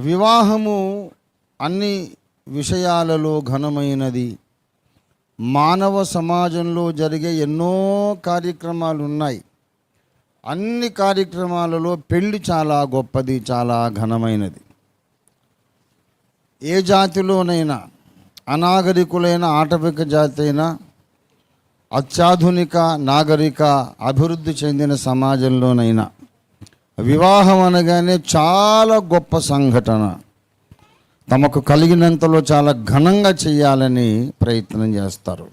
వివాహము అన్ని విషయాలలో ఘనమైనది. మానవ సమాజంలో జరిగే ఎన్నో కార్యక్రమాలు ఉన్నాయి అన్ని కార్యక్రమాలలో పెళ్ళి చాలా గొప్పది చాలా ఘనమైనది. ఏ జాతిలోనైనా అనాగరికులైన ఆటవిక జాతి అయినా అత్యాధునిక నాగరిక అభివృద్ధి చెందిన సమాజంలోనైనా వివాహం అనగానే చాలా గొప్ప సంఘటన. తమకు కలిగినంతలో చాలా ఘనంగా చేయాలని ప్రయత్నం చేస్తారు.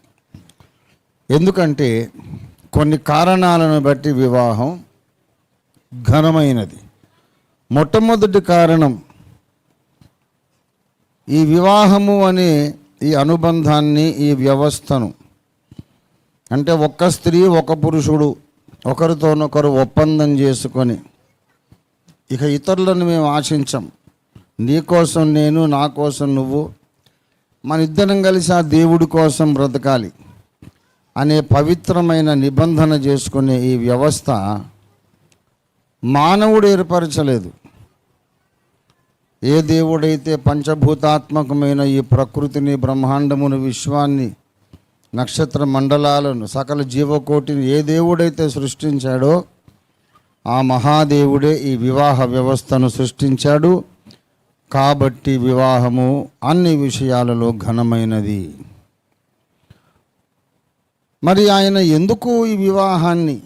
ఎందుకంటే కొన్ని కారణాలను బట్టి వివాహం ఘనమైనది. మొట్టమొదటి కారణం ఈ వివాహము అనే ఈ అనుబంధాన్ని ఈ వ్యవస్థను. అంటే ఒక్క స్త్రీ ఒక పురుషుడు ఒకరితోనొకరు ఒప్పందం చేసుకొని ఇక ఇతరులను మేము ఆశించం. నీ కోసం నేను నా కోసం నువ్వు మన ఇద్దరం కలిసి ఆ దేవుడి కోసం బ్రతకాలి అనే పవిత్రమైన నిబంధన చేసుకునే ఈ వ్యవస్థ మానవుడు ఏర్పరచలేదు. ఏ దేవుడైతే పంచభూతాత్మకమైన ఈ ప్రకృతిని బ్రహ్మాండమును విశ్వాన్ని నక్షత్ర మండలాలను సకల జీవకోటిని ఏ దేవుడైతే సృష్టించాడో ఆ మహాదేవుడే ఈ వివాహ వ్యవస్థను సృష్టించాడు. కాబట్టి వివాహము అన్ని విషయాలలో ఘనమైనది. మరి ఆయన ఎందుకు ఈ వివాహాన్ని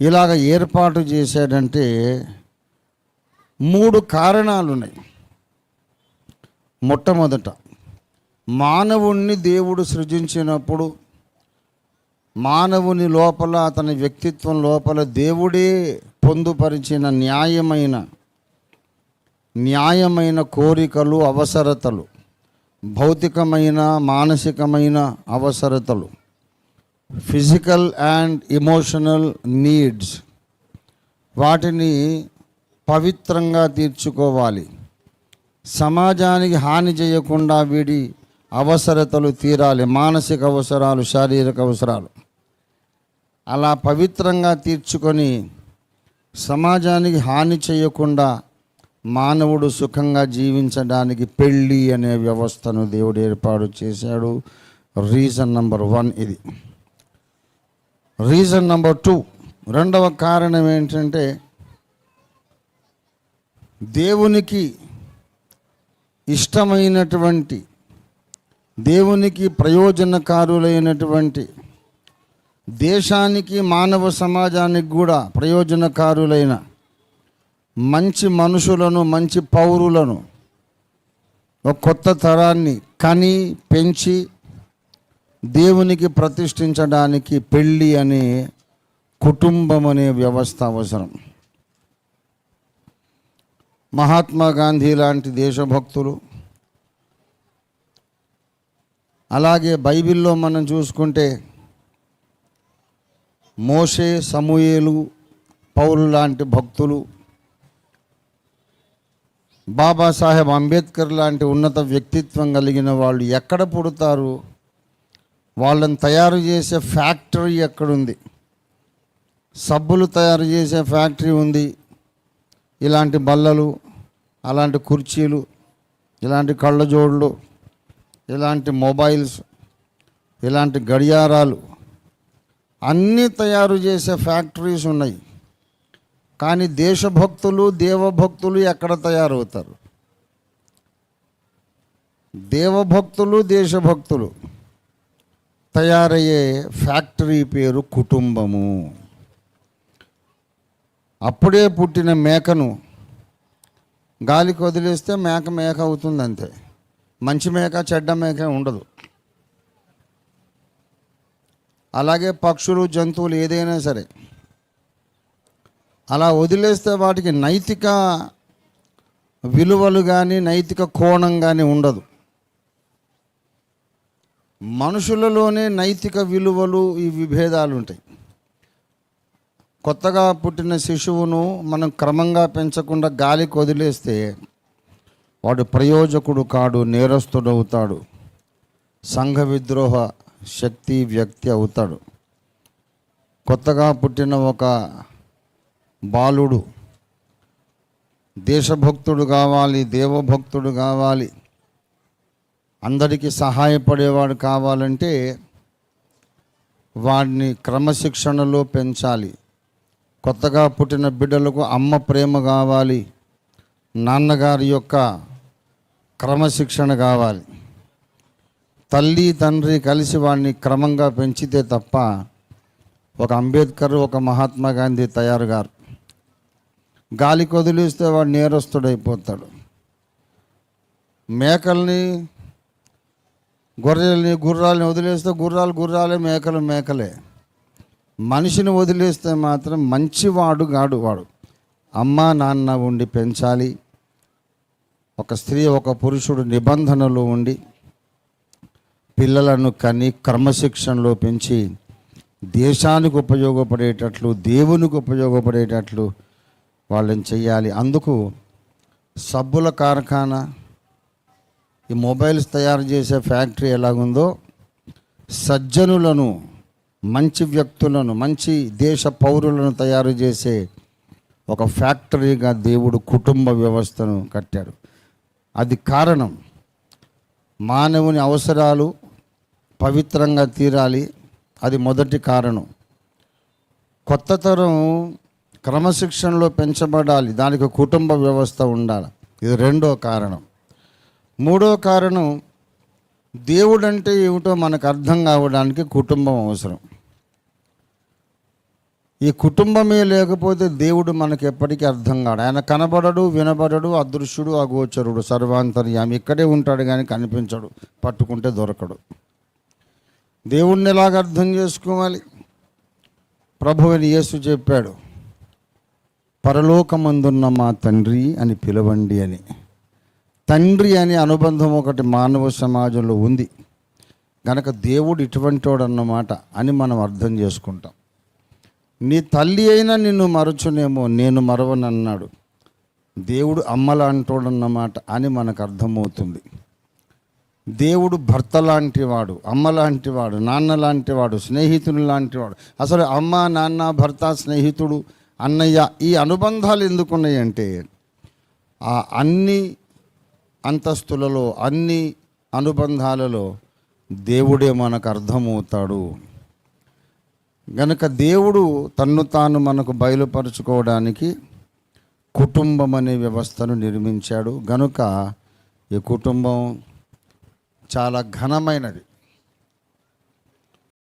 ఇలాగ ఏర్పాటు చేశాడంటే మూడు కారణాలు ఉన్నాయి మొట్టమొదట మానవుణ్ణి దేవుడు సృజించినప్పుడు మానవుని లోపల అతని వ్యక్తిత్వం లోపల దేవుడే పొందుపరిచిన న్యాయమైన న్యాయమైన కోరికలు అవసరతలు. భౌతికమైన మానసికమైన అవసరతలు. Physical and emotional needs. వాటిని పవిత్రంగా తీర్చుకోవాలి. సమాజానికి హాని చేయకుండా వీడి అవసరతలు తీరాలి. మానసిక అవసరాలు శారీరక అవసరాలు. అలా పవిత్రంగా తీర్చుకొని సమాజానికి హాని చేయకుండా మానవుడు సుఖంగా జీవించడానికి పెళ్ళి అనే వ్యవస్థను దేవుడు ఏర్పాటు చేశాడు. రీజన్ నంబర్ వన్ ఇది. రీజన్ నంబర్ టూ రెండవ కారణం ఏంటంటే దేవునికి ఇష్టమైనటువంటి దేవునికి ప్రయోజనకారులైనటువంటి దేశానికి మానవ సమాజానికి కూడా ప్రయోజనకారులైన మంచి మనుషులను మంచి పౌరులను ఒక కొత్త తరాన్ని కని పెంచి దేవునికి ప్రతిష్ఠించడానికి పెళ్ళి అనే కుటుంబం అనే వ్యవస్థ అవసరం. మహాత్మా గాంధీ లాంటి దేశభక్తులు అలాగే బైబిల్లో మనం చూసుకుంటే మోషే సమూయేలు పౌరులు లాంటి భక్తులు బాబాసాహెబ్ అంబేద్కర్ లాంటి ఉన్నత వ్యక్తిత్వం కలిగిన వాళ్ళు ఎక్కడ పుడతారు? వాళ్ళని తయారు చేసే ఫ్యాక్టరీ ఎక్కడుంది? సబ్బులు తయారు చేసే ఫ్యాక్టరీ ఉంది. ఇలాంటి బల్లలు అలాంటి కుర్చీలు ఇలాంటి కళ్ళజోళ్ళు ఇలాంటి మొబైల్స్ ఇలాంటి గడియారాలు అన్నీ తయారు చేసే ఫ్యాక్టరీస్ ఉన్నాయి. కానీ దేశభక్తులు దేవభక్తులు ఎక్కడ తయారవుతారు? దేవభక్తులు దేశభక్తులు తయారయ్యే ఫ్యాక్టరీ పేరు కుటుంబము. అప్పుడే పుట్టిన మేకను గాలికి వదిలేస్తే మేక మేక అవుతుంది అంతే మంచి మేక చెడ్డ మేక ఉండదు. అలాగే పక్షులు జంతువులు ఏదైనా సరే. అలా వదిలేస్తే వాటికి నైతిక విలువలు కానీ నైతిక కోణం కానీ ఉండదు. మనుషులలోనే నైతిక విలువలు ఈ విభేదాలు ఉంటాయి. కొత్తగా పుట్టిన శిశువును మనం క్రమంగా పెంచకుండా గాలికి వదిలేస్తే వాడు ప్రయోజకుడు కాడు నేరస్తుడవుతాడు. సంఘ విద్రోహ శక్తి వ్యక్తి అవుతాడు. కొత్తగా పుట్టిన ఒక బాలుడు దేశభక్తుడు కావాలి దేవభక్తుడు కావాలి అందరికీ సహాయపడేవాడు కావాలంటే వాడిని క్రమశిక్షణలో పెంచాలి. కొత్తగా పుట్టిన బిడ్డలకు అమ్మ ప్రేమ కావాలి నాన్నగారి యొక్క క్రమశిక్షణ కావాలి. తల్లి తండ్రి కలిసి వాడిని క్రమంగా పెంచితే తప్ప ఒక అంబేద్కర్ ఒక మహాత్మా గాంధీ తయారు గారు గాలికి వదిలేస్తే వాడు నేరస్తుడైపోతాడు. మేకల్ని గొర్రెల్ని గుర్రాలని వదిలేస్తే గుర్రాలు గుర్రాలే మేకలు మేకలే. మనిషిని వదిలేస్తే మాత్రం మంచివాడు గాడు వాడు. అమ్మ నాన్న ఉండి పెంచాలి. ఒక స్త్రీ ఒక పురుషుడు నిబంధనలు ఉండి పిల్లలను కని క్రమశిక్షణలో పెంచి దేశానికి ఉపయోగపడేటట్లు దేవునికి ఉపయోగపడేటట్లు వాళ్ళని చెయ్యాలి. అందుకు సబ్బుల కార్ఖానా ఈ మొబైల్స్ తయారు చేసే ఫ్యాక్టరీ ఎలాగుందో సజ్జనులను మంచి వ్యక్తులను మంచి దేశ పౌరులను తయారు చేసే ఒక ఫ్యాక్టరీగా దేవుడు కుటుంబ వ్యవస్థను కట్టాడు. అది కారణం మానవుని అవసరాలు పవిత్రంగా తీరాలి. అది మొదటి కారణం. కొత్త తరం క్రమశిక్షణలో పెంచబడాలి. దానికి కుటుంబ వ్యవస్థ ఉండాలి. ఇది రెండో కారణం. మూడో కారణం దేవుడు అంటే ఏమిటో మనకు అర్థం కావడానికి కుటుంబం అవసరం. ఈ కుటుంబమే లేకపోతే దేవుడు మనకి ఎప్పటికీ అర్థం కాడు. ఆయన కనబడడు వినబడడు అదృశ్యుడు అగోచరుడు సర్వాంతర్యామి. ఇక్కడే ఉంటాడు కానీ కనిపించడు పట్టుకుంటే దొరకడు. దేవుణ్ణి ఎలాగ అర్థం చేసుకోవాలి? ప్రభువుని యేసు చెప్పాడు పరలోకమందున్న మా తండ్రి అని పిలవండి అని. తండ్రి అనే అనుబంధం ఒకటి మానవ సమాజంలో ఉంది. గనక దేవుడు ఇటువంటివాడు అన్నమాట అని మనం అర్థం చేసుకుంటాం. నీ తల్లి అయినా నిన్ను మరచునేమో నేను మరవనన్నాడు. దేవుడు అమ్మలాంటోడన్నమాట అని మనకు అర్థమవుతుంది. దేవుడు భర్త లాంటివాడు అమ్మ లాంటివాడు నాన్న లాంటివాడు స్నేహితుడు లాంటివాడు అసలు అమ్మ నాన్న భర్త స్నేహితుడు అన్నయ్య ఈ అనుబంధాలు ఎందుకున్నాయంటే ఆ అన్ని అంతస్తులలో అన్ని అనుబంధాలలో దేవుడే మనకు అర్థమవుతాడు. గనక దేవుడు తన్ను తాను మనకు బయలుపరుచుకోవడానికి కుటుంబం అనే వ్యవస్థను నిర్మించాడు. గనుక ఈ కుటుంబం చాలా ఘనమైనది.